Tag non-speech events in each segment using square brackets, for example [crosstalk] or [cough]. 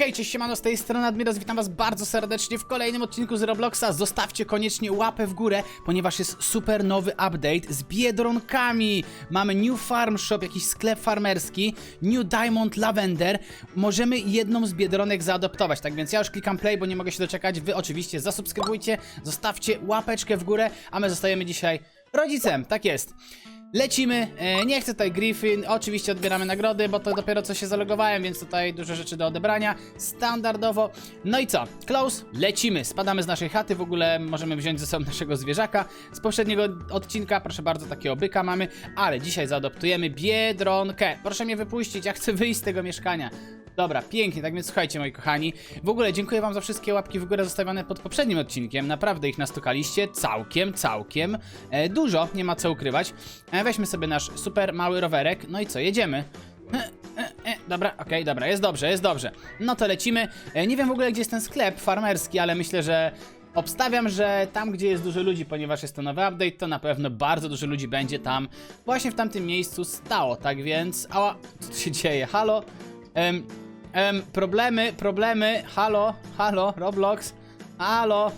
Hej, cześć, siemano, z tej strony Admiros, witam was bardzo serdecznie w kolejnym odcinku z Robloxa. Zostawcie koniecznie łapę w górę, ponieważ jest super nowy update z Biedronkami. Mamy New Farm Shop, jakiś sklep farmerski, New Diamond Lavender. Możemy jedną z Biedronek zaadoptować, tak więc ja już klikam play, bo nie mogę się doczekać. Wy oczywiście zasubskrybujcie, zostawcie łapeczkę w górę, a my zostajemy dzisiaj rodzicem, tak jest. Lecimy, e, nie chcę tutaj Griffin, oczywiście odbieramy nagrody, bo to dopiero co się zalogowałem, więc tutaj dużo rzeczy do odebrania, standardowo. No i co, close, lecimy, spadamy z naszej chaty, w ogóle możemy wziąć ze sobą naszego zwierzaka. Z poprzedniego odcinka, proszę bardzo, takiego byka mamy, ale dzisiaj zaadoptujemy Biedronkę. Proszę mnie wypuścić, ja chcę wyjść z tego mieszkania. Dobra, pięknie, tak więc słuchajcie moi kochani. W ogóle dziękuję wam za wszystkie łapki w górę zostawione pod poprzednim odcinkiem. Naprawdę ich nastukaliście całkiem, całkiem e, dużo, nie ma co ukrywać. E, weźmy sobie nasz super mały rowerek, no i co, jedziemy. E, e, e, dobra, okej, dobra, jest dobrze, jest dobrze. No to lecimy. E, nie wiem w ogóle gdzie jest ten sklep farmerski, ale myślę, że Obstawiam, że tam, gdzie jest dużo ludzi, ponieważ jest to nowy update, to na pewno bardzo dużo ludzi będzie tam właśnie w tamtym miejscu stało, tak więc... Ała, co tu się dzieje? Halo? Em, em, problemy, problemy, halo, halo, Roblox, halo.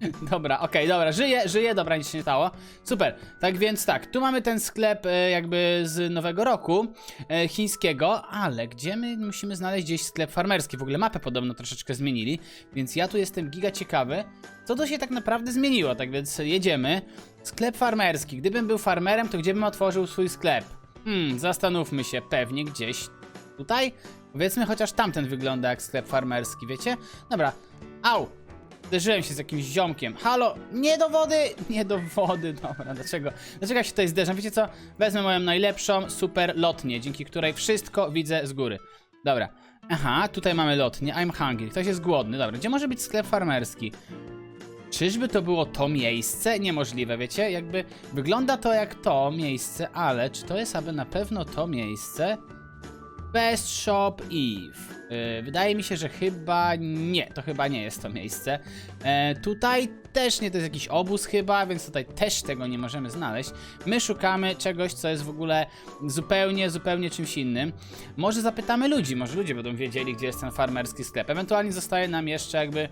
[laughs] Dobra, okej, dobra, żyję, żyję, dobra, nic się nie stało. Super, tak więc tak, tu mamy ten sklep e, jakby z nowego roku e, chińskiego, ale gdzie my musimy znaleźć gdzieś sklep farmerski? W ogóle mapę podobno troszeczkę zmienili, więc ja tu jestem giga ciekawy, co to się tak naprawdę zmieniło, tak więc jedziemy. Sklep farmerski, gdybym był farmerem, to gdzie bym otworzył swój sklep? Hmm, zastanówmy się, pewnie gdzieś tutaj? Powiedzmy chociaż tamten wygląda jak sklep farmerski, wiecie? Dobra, au! Zderzyłem się z jakimś ziomkiem. Halo, nie do wody! [laughs] Nie do wody, dobra, dlaczego? Dlaczego ja się tutaj zderzam? Wiecie co? Wezmę moją najlepszą super lotnię, dzięki której wszystko widzę z góry. Dobra. Aha, tutaj mamy lotnię. I'm hungry. Ktoś jest głodny. Dobra, gdzie może być sklep farmerski? Czyżby to było to miejsce? Niemożliwe, wiecie? Jakby wygląda to jak to miejsce, ale czy to jest aby na pewno to miejsce? Best Shop Eve. Yy, wydaje mi się, że chyba nie, to chyba nie jest to miejsce. E, tutaj też nie, to jest jakiś obóz chyba, więc tutaj też tego nie możemy znaleźć. My szukamy czegoś, co jest w ogóle zupełnie, zupełnie czymś innym. Może zapytamy ludzi, może ludzie będą wiedzieli, gdzie jest ten farmerski sklep. Ewentualnie zostaje nam jeszcze jakby...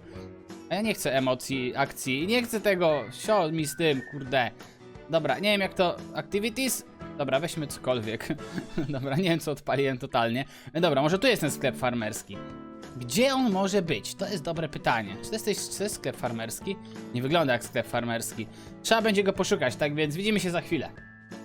Ja nie chcę emocji, akcji, nie chcę tego, sio mi z tym, kurde. Dobra, nie wiem jak to... Activities? Dobra, weźmy cokolwiek. [laughs] Dobra, nie wiem co odpaliłem totalnie. No Dobra, może tu jest ten sklep farmerski. Gdzie on może być? To jest dobre pytanie. Czy to czy to jest sklep farmerski? Nie wygląda jak sklep farmerski. Trzeba będzie go poszukać, tak więc widzimy się za chwilę.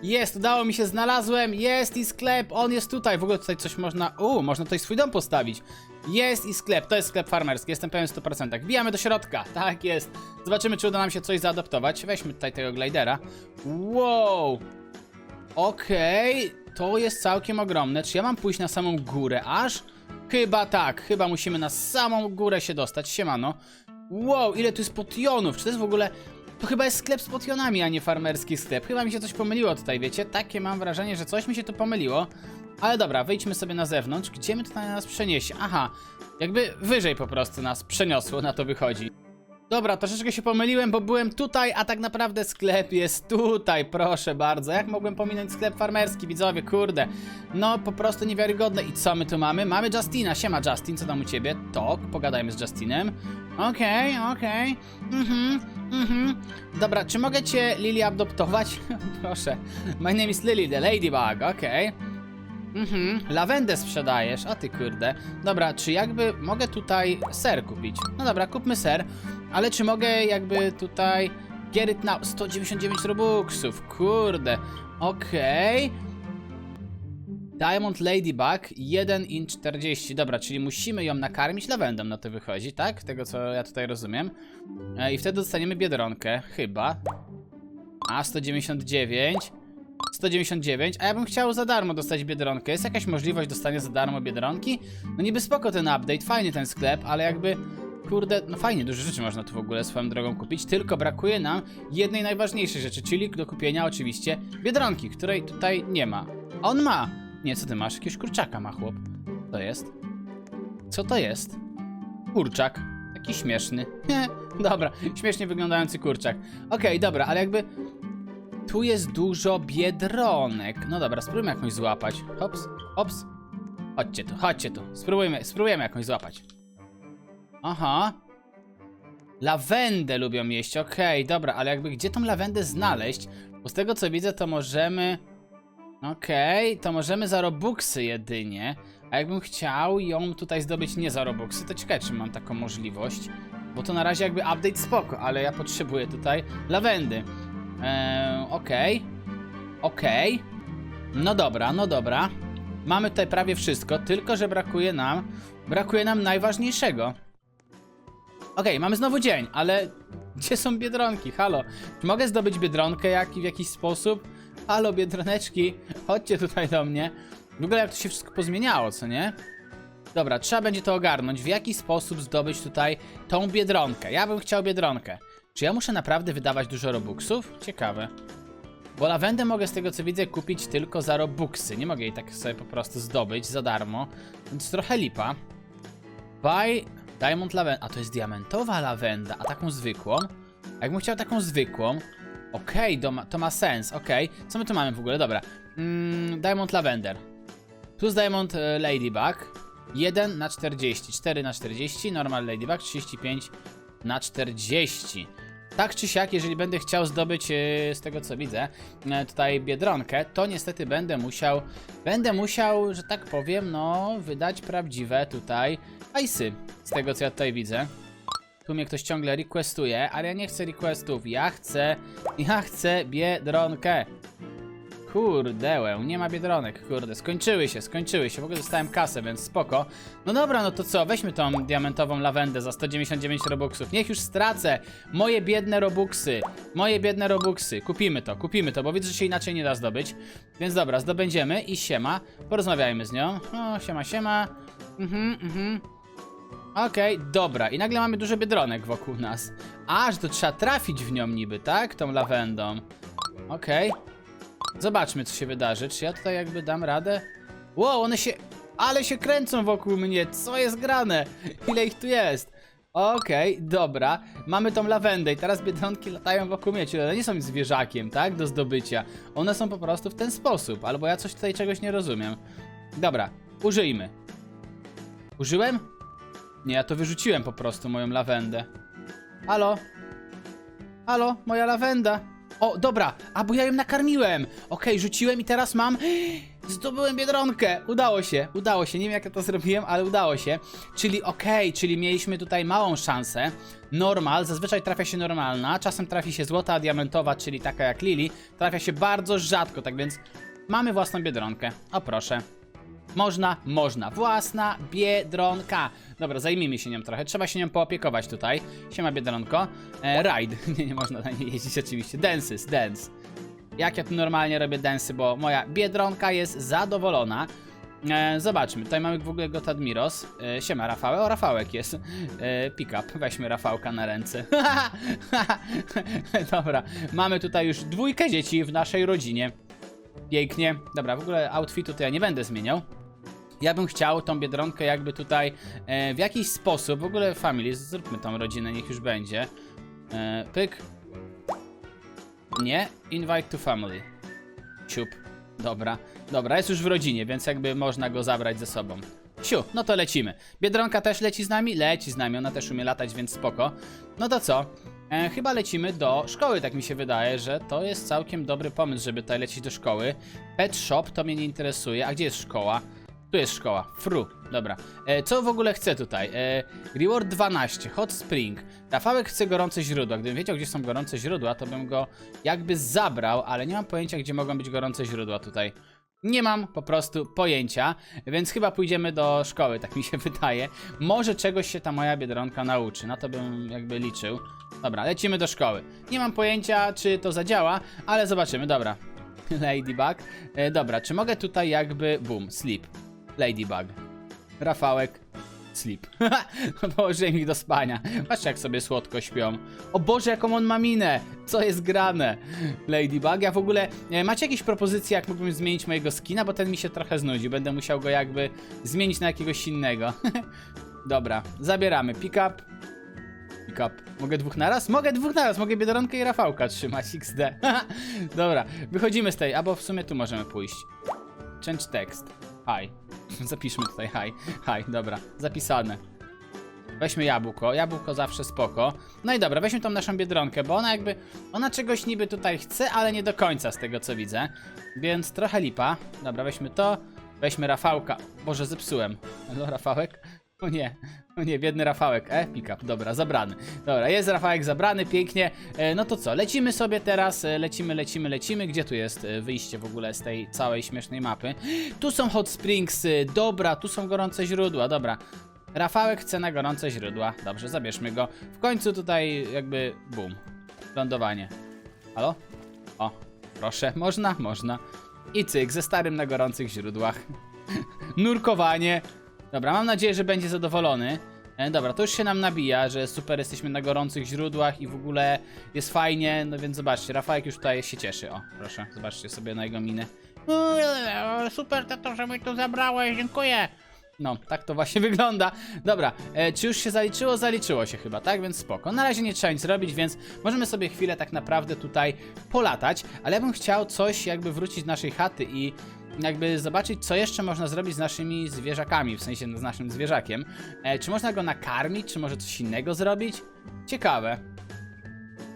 Jest, udało mi się, znalazłem, jest i sklep, on jest tutaj, w ogóle tutaj coś można, u, można tutaj swój dom postawić. Jest i sklep, to jest sklep farmerski, jestem pewien w 100%. Wbijamy do środka, [laughs] tak jest. Zobaczymy, czy uda nam się coś zaadoptować. Weźmy tutaj tego glidera. Wow, Okej, to jest całkiem ogromne. Czy ja mam pójść na samą górę aż? Chyba tak, chyba musimy na samą górę się dostać. Siemano. Wow, ile tu jest potionów. Czy to jest w ogóle... To chyba jest sklep z potionami, a nie farmerski sklep. Chyba mi się coś pomyliło tutaj, wiecie? Takie mam wrażenie, że coś mi się tu pomyliło. Ale dobra, wyjdźmy sobie na zewnątrz. Gdzie my tutaj nas przeniesie? Aha, jakby wyżej po prostu nas przeniosło, na to wychodzi. Dobra, troszeczkę się pomyliłem, bo byłem tutaj, a tak naprawdę sklep jest tutaj, proszę bardzo. Jak mogłem pominąć sklep farmerski, widzowie, kurde. No, po prostu niewiarygodne. I co my tu mamy? Mamy Justina. Siema, Justin, co tam u ciebie? Tok, pogadajmy z Justinem. Okej, okej. Mhm, mhm. Dobra, czy mogę cię, Lily, adoptować? [laughs] proszę. My name is Lily, the ladybug, okej. Mhm, lawendę sprzedajesz, o ty kurde. Dobra, czy jakby mogę tutaj ser kupić? No dobra, kupmy ser, ale czy mogę jakby tutaj... Get it now, 199 robuxów, kurde. Okej. Diamond Ladybug 1 in 40. Dobra, czyli musimy ją nakarmić lawendą, na to wychodzi, tak? Tego co ja tutaj rozumiem. E, I wtedy dostaniemy biedronkę, chyba. A, 199. 199, a ja bym chciał za darmo dostać biedronkę. Jest jakaś możliwość dostania za darmo biedronki? No niby spoko ten update, fajny ten sklep, ale jakby... Kurde, no fajnie, dużo rzeczy można tu w ogóle swoją drogą kupić, tylko brakuje nam jednej najważniejszej rzeczy, czyli do kupienia oczywiście biedronki, której tutaj nie ma. A on ma! Nie, co ty masz? Jakiegoś kurczaka ma chłop. To jest? Co to jest? Kurczak. Taki śmieszny. [laughs] Dobra, śmiesznie wyglądający kurczak. Okej, dobra, ale jakby tu jest dużo biedronek. No dobra, spróbujmy jakąś złapać. Hops, hops. Chodźcie tu, chodźcie tu. Spróbujmy, spróbujemy jakąś złapać. Aha. Lawendę lubią jeść, okej, dobra, ale jakby gdzie tą lawendę znaleźć? Bo z tego co widzę, to możemy... Okej, to możemy za robuxy jedynie. A jakbym chciał ją tutaj zdobyć nie za robuxy, to ciekawe, czy mam taką możliwość. Bo to na razie jakby update spoko, ale ja potrzebuję tutaj lawendy. Eee, okej. Okej. No dobra, no dobra. Mamy tutaj prawie wszystko, tylko że brakuje nam... Brakuje nam najważniejszego. Okej, mamy znowu dzień, ale gdzie są biedronki? Halo, czy mogę zdobyć biedronkę jak, w jakiś sposób? Halo, biedroneczki, chodźcie tutaj do mnie. W ogóle jak to się wszystko pozmieniało, co nie? Dobra, trzeba będzie to ogarnąć, w jaki sposób zdobyć tutaj tą biedronkę. Ja bym chciał biedronkę. Czy ja muszę naprawdę wydawać dużo robuxów? Ciekawe. Bo lawendę mogę z tego co widzę kupić tylko za robuxy. Nie mogę jej tak sobie po prostu zdobyć za darmo. Więc trochę lipa. Buy Diamond Lavenda. A to jest diamentowa lawenda, a taką zwykłą? A jakbym chciał taką zwykłą. Okej, to, ma, to ma sens, okej. Co my tu mamy w ogóle? Dobra. Mm, Diamond Lavender. Plus Diamond e, Ladybug. 1 na 40. 4 na 40. Normal Ladybug. 35 na 40. Tak czy siak, jeżeli będę chciał zdobyć, e, z tego co widzę, e, tutaj biedronkę, to niestety będę musiał, będę musiał, że tak powiem, no, wydać prawdziwe tutaj hajsy, z tego co ja tutaj widzę. Tu mnie ktoś ciągle requestuje, ale ja nie chcę requestów, ja chcę, ja chcę biedronkę. Kurdełę, nie ma biedronek, kurde, skończyły się, skończyły się, w ogóle dostałem kasę, więc spoko. No dobra, no to co, weźmy tą diamentową lawendę za 199 robuxów, niech już stracę moje biedne robuxy, moje biedne robuxy, kupimy to, kupimy to, bo widzę, że się inaczej nie da zdobyć. Więc dobra, zdobędziemy i siema, porozmawiajmy z nią, o, siema, siema, mhm, mhm. Okej, dobra. I nagle mamy dużo biedronek wokół nas. A, że to trzeba trafić w nią niby, tak? Tą lawendą. Okej. Zobaczmy, co się wydarzy. Czy ja tutaj jakby dam radę? Wow, one się... Ale się kręcą wokół mnie. Co jest grane? Ile ich tu jest? Okej, dobra. Mamy tą lawendę i teraz biedronki latają wokół mnie. Czyli one nie są zwierzakiem, tak? Do zdobycia. One są po prostu w ten sposób. Albo ja coś tutaj czegoś nie rozumiem. Dobra, użyjmy. Użyłem? Nie, ja to wyrzuciłem po prostu, moją lawendę. Halo? Halo, moja lawenda. O, dobra, a bo ja ją nakarmiłem. Okej, rzuciłem i teraz mam... Zdobyłem biedronkę. Udało się, udało się. Nie wiem jak ja to zrobiłem, ale udało się. Czyli okej, czyli mieliśmy tutaj małą szansę. Normal, zazwyczaj trafia się normalna. Czasem trafi się złota, diamentowa, czyli taka jak Lili. Trafia się bardzo rzadko, tak więc mamy własną biedronkę. O proszę. Można, można. Własna biedronka. Dobra, zajmijmy się nią trochę. Trzeba się nią poopiekować tutaj. Siema biedronko. E, ride. [laughs] nie, nie można na niej jeździć oczywiście. Dances, dance. Jak ja tu normalnie robię densy, bo moja biedronka jest zadowolona. E, zobaczmy, tutaj mamy w ogóle Gotadmiros. E, siema Rafałek, o Rafałek jest. E, pick up, weźmy Rafałka na ręce. [laughs] Dobra, mamy tutaj już dwójkę dzieci w naszej rodzinie. Pięknie. Dobra, w ogóle outfitu to ja nie będę zmieniał. Ja bym chciał tą biedronkę jakby tutaj e, w jakiś sposób, w ogóle family, zróbmy tą rodzinę, niech już będzie. E, pyk. Nie, invite to family. Ciup. Dobra, dobra, jest już w rodzinie, więc jakby można go zabrać ze sobą. Siu, no to lecimy. Biedronka też leci z nami? Leci z nami, ona też umie latać, więc spoko. No to co? E, chyba lecimy do szkoły, tak mi się wydaje, że to jest całkiem dobry pomysł, żeby tutaj lecieć do szkoły. Pet shop to mnie nie interesuje. A gdzie jest szkoła? Tu jest szkoła. Fru. Dobra. E, co w ogóle chcę tutaj? E, reward 12. Hot Spring. Rafałek chce gorące źródła. Gdybym wiedział, gdzie są gorące źródła, to bym go jakby zabrał, ale nie mam pojęcia, gdzie mogą być gorące źródła tutaj. Nie mam po prostu pojęcia, więc chyba pójdziemy do szkoły, tak mi się [laughs] wydaje. Może czegoś się ta moja biedronka nauczy, na to bym jakby liczył. Dobra, lecimy do szkoły. Nie mam pojęcia, czy to zadziała, ale zobaczymy, dobra. [laughs] Ladybug. E, dobra, czy mogę tutaj jakby... Boom, sleep. Ladybug. Rafałek. Sleep. [laughs] Położyłem ich do spania. Patrzcie, jak sobie słodko śpią. O Boże, jaką on ma minę! Co jest grane? Ladybug. Ja w ogóle... E, macie jakieś propozycje, jak mógłbym zmienić mojego skina? Bo ten mi się trochę znudził. Będę musiał go jakby zmienić na jakiegoś innego. [laughs] Dobra, zabieramy. Pick up. Pick up. Mogę dwóch naraz? Mogę dwóch naraz. Mogę Biedronkę i Rafałka trzymać. [laughs] XD. Dobra, wychodzimy z tej. Albo w sumie tu możemy pójść. Change text. Hi. [laughs] Zapiszmy tutaj hi. Hi, dobra. Zapisane. Weźmy jabłko, jabłko zawsze spoko. No i dobra, weźmy tą naszą biedronkę, bo ona jakby, ona czegoś niby tutaj chce, ale nie do końca z tego co widzę. Więc trochę lipa. Dobra, weźmy to, weźmy Rafałka. Boże, zepsułem. Halo, Rafałek? O nie, o nie, biedny Rafałek. E, pick up, dobra, zabrany. Dobra, jest Rafałek zabrany, pięknie. E, no to co, lecimy sobie teraz, e, lecimy, lecimy, lecimy. Gdzie tu jest e, wyjście w ogóle z tej całej śmiesznej mapy? Tu są hot springsy, dobra, tu są gorące źródła, dobra. Rafałek chce na gorące źródła. Dobrze, zabierzmy go. W końcu tutaj jakby boom. Lądowanie. Halo? O, proszę, można, można. I cyk, ze starym na gorących źródłach. [laughs] Nurkowanie. Dobra, mam nadzieję, że będzie zadowolony. E, dobra, to już się nam nabija, że super jesteśmy na gorących źródłach i w ogóle jest fajnie. No więc zobaczcie, Rafałek już tutaj się cieszy. O, proszę, zobaczcie sobie na jego minę. Eee, Super, tato, że mnie tu zabrałeś, dziękuję. No, tak to właśnie [laughs] wygląda. Dobra, e, czy już się zaliczyło? Zaliczyło się chyba, tak? Więc spoko. Na razie nie trzeba nic robić, więc możemy sobie chwilę tak naprawdę tutaj polatać, ale ja bym chciał coś jakby wrócić do naszej chaty i jakby zobaczyć, co jeszcze można zrobić z naszymi zwierzakami, w sensie z naszym zwierzakiem. E, czy można go nakarmić, czy może coś innego zrobić? Ciekawe.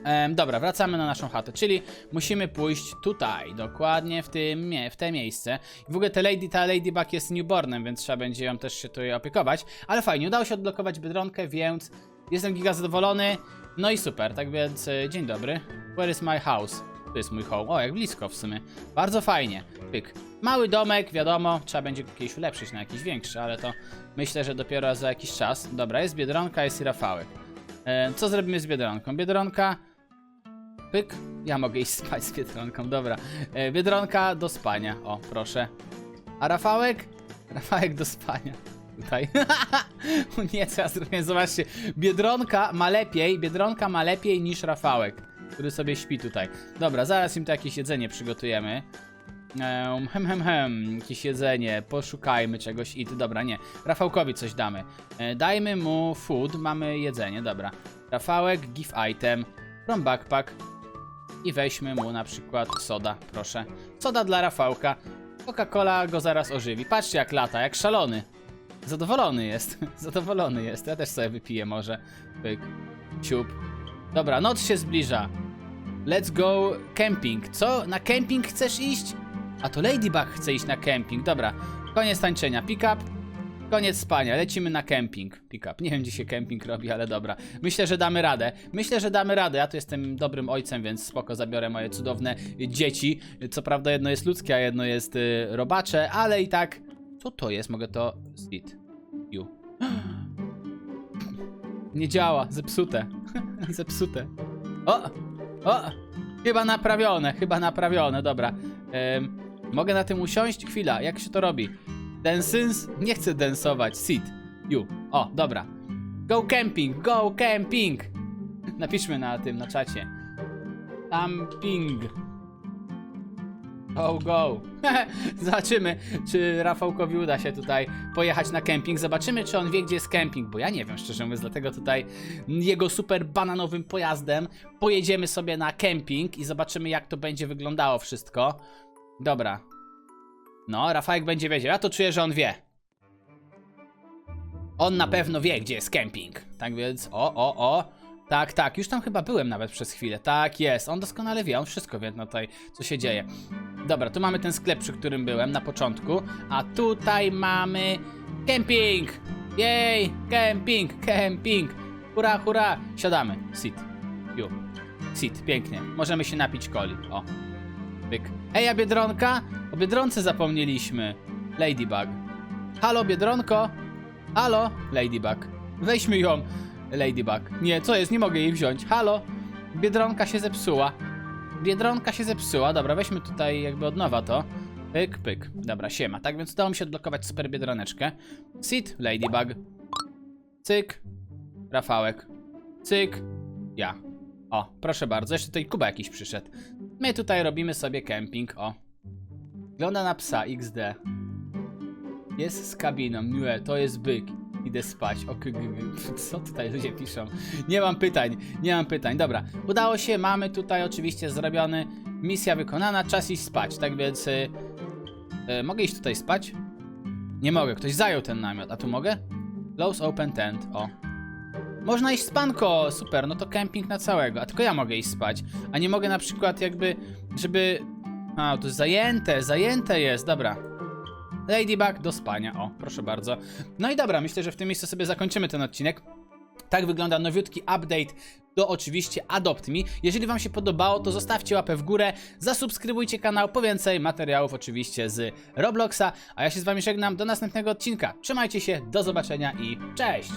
Em, dobra, wracamy na naszą chatę, czyli musimy pójść tutaj, dokładnie w tym, w te miejsce. W ogóle ta lady, ta ladybug jest newbornem, więc trzeba będzie ją też się tutaj opiekować. Ale fajnie, udało się odblokować Biedronkę, więc jestem giga zadowolony. No i super, tak więc e, dzień dobry. Where is my house? To jest mój home. O, jak blisko w sumie. Bardzo fajnie. Pyk. Mały domek, wiadomo, trzeba będzie kiedyś ulepszyć na jakiś większy, ale to myślę, że dopiero za jakiś czas. Dobra, jest Biedronka, jest i Rafałek. E, co zrobimy z Biedronką? Biedronka... Pyk. Ja mogę iść spać z Biedronką, dobra. E, Biedronka do spania, o, proszę. A Rafałek? Rafałek do spania. Tutaj. [laughs] nie, co ja? Zobaczcie. Biedronka ma lepiej, Biedronka ma lepiej niż Rafałek, który sobie śpi tutaj. Dobra, zaraz im to jakieś jedzenie przygotujemy. Ehm, hem, hem, hem, jakieś jedzenie, poszukajmy czegoś i dobra, nie. Rafałkowi coś damy. E, dajmy mu food, mamy jedzenie, dobra. Rafałek, give item, from backpack i weźmy mu na przykład soda, proszę. Soda dla Rafałka. Coca-Cola go zaraz ożywi. Patrzcie jak lata, jak szalony. Zadowolony jest, [laughs] zadowolony jest. Ja też sobie wypiję może. Pyk, ciup. Dobra, noc się zbliża. Let's go camping. Co? Na camping chcesz iść? A to Ladybug chce iść na camping. Dobra, koniec tańczenia. Pick up. Koniec spania, lecimy na camping. Pick up. Nie wiem, gdzie się camping robi, ale dobra. Myślę, że damy radę. Myślę, że damy radę. Ja tu jestem dobrym ojcem, więc spoko zabiorę moje cudowne dzieci. Co prawda jedno jest ludzkie, a jedno jest y, robacze, ale i tak. Co to jest? Mogę to. Sit. You. [gasps] Nie działa, zepsute. [laughs] zepsute. O! O! Chyba naprawione, chyba naprawione, dobra. Mogę na tym usiąść? Chwila, jak się to robi? Dansins? Nie chcę dansować. Sit. You. O, dobra. Go camping, go camping! Napiszmy na tym, na czacie. Camping. Go, go. [laughs] Zobaczymy, czy Rafałkowi uda się tutaj pojechać na kemping. Zobaczymy, czy on wie, gdzie jest kemping, bo ja nie wiem, szczerze mówiąc, dlatego tutaj jego super bananowym pojazdem pojedziemy sobie na kemping i zobaczymy, jak to będzie wyglądało wszystko. Dobra. No, Rafałek będzie wiedział. Ja to czuję, że on wie. On na pewno wie, gdzie jest kemping. Tak więc, o, o, o. Tak, tak, już tam chyba byłem nawet przez chwilę. Tak jest, on doskonale wie, on wszystko wie na tutaj, co się dzieje. Dobra, tu mamy ten sklep, przy którym byłem na początku, a tutaj mamy kemping! Jej, kemping, kemping! Hurra, hurra! Siadamy. Sit. Ju. Sit, pięknie. Możemy się napić coli. O. Pyk. Ej, a Biedronka? O Biedronce zapomnieliśmy. Ladybug. Halo, Biedronko? Halo? Ladybug. Weźmy ją. Ladybug. Nie, co jest? Nie mogę jej wziąć. Halo? Biedronka się zepsuła. Biedronka się zepsuła. Dobra, weźmy tutaj jakby od nowa to. Pyk, pyk. Dobra, siema. Tak więc udało mi się odblokować super biedroneczkę. Sit, Ladybug. Cyk. Rafałek. Cyk. Ja. O, proszę bardzo. Jeszcze tutaj Kuba jakiś przyszedł. My tutaj robimy sobie kemping. O. Wygląda na psa XD. Jest z kabiną. Nie, to jest byk. Idę spać. O, co tutaj ludzie piszą? Nie mam pytań, nie mam pytań. Dobra, udało się, mamy tutaj oczywiście zrobiony. Misja wykonana, czas iść spać. Tak więc. Y, y, mogę iść tutaj spać? Nie mogę, ktoś zajął ten namiot. A tu mogę? Close open tent. O. Można iść spanko, super, no to kemping na całego, a tylko ja mogę iść spać, a nie mogę na przykład jakby, żeby... A, to jest zajęte, zajęte jest, dobra. Ladybug do spania, o, proszę bardzo. No i dobra, myślę, że w tym miejscu sobie zakończymy ten odcinek. Tak wygląda nowiutki update do oczywiście Adopt Me. Jeżeli Wam się podobało, to zostawcie łapę w górę, zasubskrybujcie kanał po więcej materiałów oczywiście z Robloxa, a ja się z Wami żegnam do następnego odcinka. Trzymajcie się, do zobaczenia i cześć!